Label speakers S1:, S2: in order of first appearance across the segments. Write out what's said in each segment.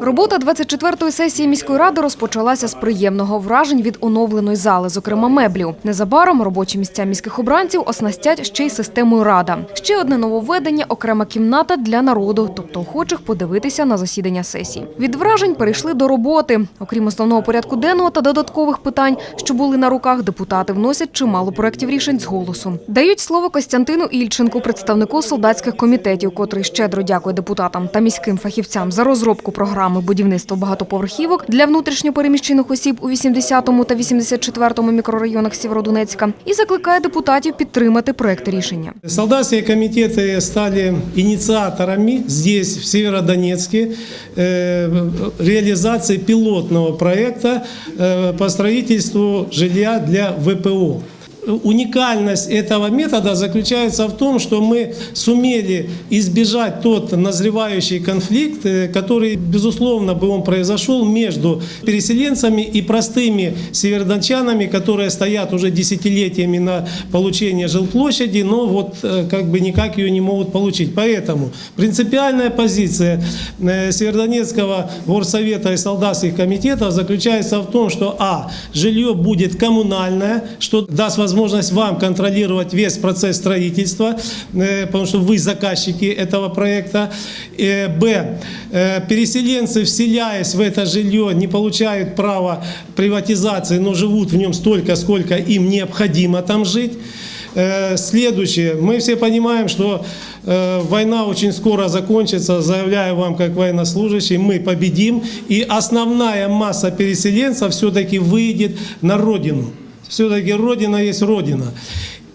S1: Робота 24-ї сесії міської ради розпочалася з приємного вражень від оновленої зали, зокрема меблів. Незабаром робочі місця міських обранців оснастять ще й системою рада. Ще одне нововведення – окрема кімната для народу, тобто охочих подивитися на засідання сесії. Від вражень перейшли до роботи. Окрім основного порядку денного та додаткових питань, що були на руках, депутати вносять чимало проєктів рішень з голосу. Дають слово Костянтину Ільченку, представнику солдатських комітетів, котрий щедро дякує депутатам та міським фахівцям за розробку програми будівництва багатоповерхівок для внутрішньопереміщених осіб у 80-му та 84-му мікрорайонах Сєвєродонецька і закликає депутатів підтримати проект рішення.
S2: Солдатские комитеты стали инициаторами здесь, в Северодонецке, э, реализации пилотного проекта э, по строительству жилья для ВПО. Уникальность этого метода заключается в том, что мы сумели избежать тот назревающий конфликт, э, который, безусловно, бы он произошел между переселенцами и простыми северодончанами, которые стоят уже десятилетиями на получение жилплощади, но вот э, как бы никак ее не могут получить. Поэтому принципиальная позиция э, Северодонецкого горсовета и солдатских комитетов заключается в том, что а. Жилье будет коммунальное, что даст возможность вам контролировать весь процесс строительства, э, потому что вы заказчики этого проекта. Э, Б. Э, Переселенцы, вселяясь в это жилье, не получают права приватизации, но живут в нем столько, сколько им необходимо там жить. Следующее. Мы все понимаем, что война очень скоро закончится. Заявляю вам, как военнослужащий, мы победим. И основная масса переселенцев все-таки выйдет на родину. Все-таки родина есть родина.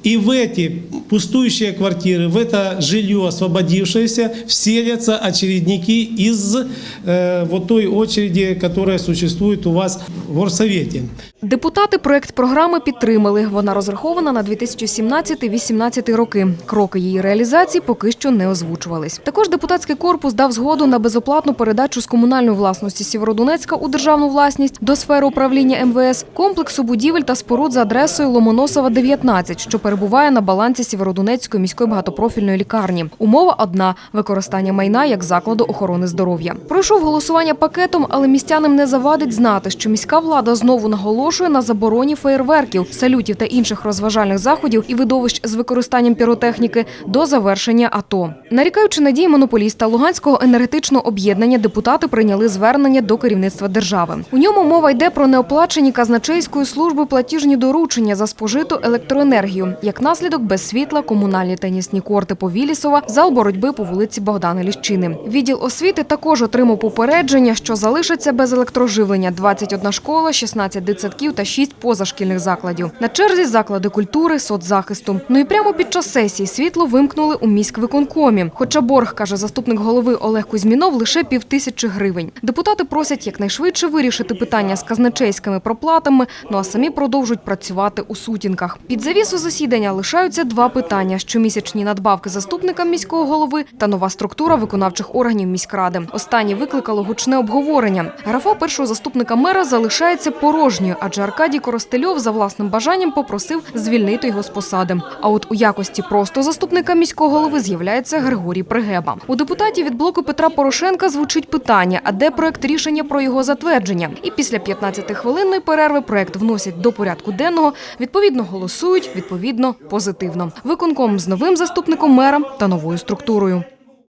S2: И в эти пустующие квартиры, в это жилье освободившееся, вселятся очередники из э, вот той очереди, которая существует у вас в горсовете.
S1: Депутати проект програми підтримали. Вона розрахована на 2017-2018 роки. Кроки її реалізації поки що не озвучувались. Також депутатський корпус дав згоду на безоплатну передачу з комунальної власності Сєвєродонецька у державну власність до сфери управління МВС комплексу будівель та споруд за адресою Ломоносова 19, що перебуває на балансі Сєвєродонецької міської багатопрофільної лікарні. Умова одна використання майна як закладу охорони здоров'я. Пройшов голосування пакетом, але містянам не завадить знати, що міська влада знову наголошує на забороні феєрверків, салютів та інших розважальних заходів і видовищ з використанням піротехніки до завершення АТО. Нарікаючи на дії монополіста Луганського енергетичного об'єднання, депутати прийняли звернення до керівництва держави. У ньому мова йде про неоплачені казначейською службою платіжні доручення за спожиту електроенергію. Як наслідок без світла, комунальні тенісні корти по Вілісова, зал боротьби по вулиці Богдана Ліщини. Відділ освіти також отримав попередження, що залишиться без електроживлення 21 школа, 16 дитсадків та 6 позашкільних закладів. На черзі заклади культури, соцзахисту. Ну і прямо під час сесії світло вимкнули у міськвиконкомі. Хоча борг, каже заступник голови Олег Кузьмінов, лише півтисячі гривень. Депутати просять якнайшвидше вирішити питання з казначейськими проплатами, ну а самі продовжують працювати у сутінках. Під завісу засідання лишаються два питання: щомісячні надбавки заступникам міського голови та нова структура виконавчих органів міськради. Останнє викликало гучне обговорення. Графа першого заступника мера залишається порожньою, адже Аркадій Коростельов за власним бажанням попросив звільнити його з посади. А от у якості просто заступника міського голови з'являється Григорій Пригеба. У депутатів від блоку Петра Порошенка звучить питання: а де проект рішення про його затвердження? І після 15-хвилинної перерви проект вносять до порядку денного. Відповідно голосують, відповідно позитивно. Виконком з новим заступником мера та новою структурою.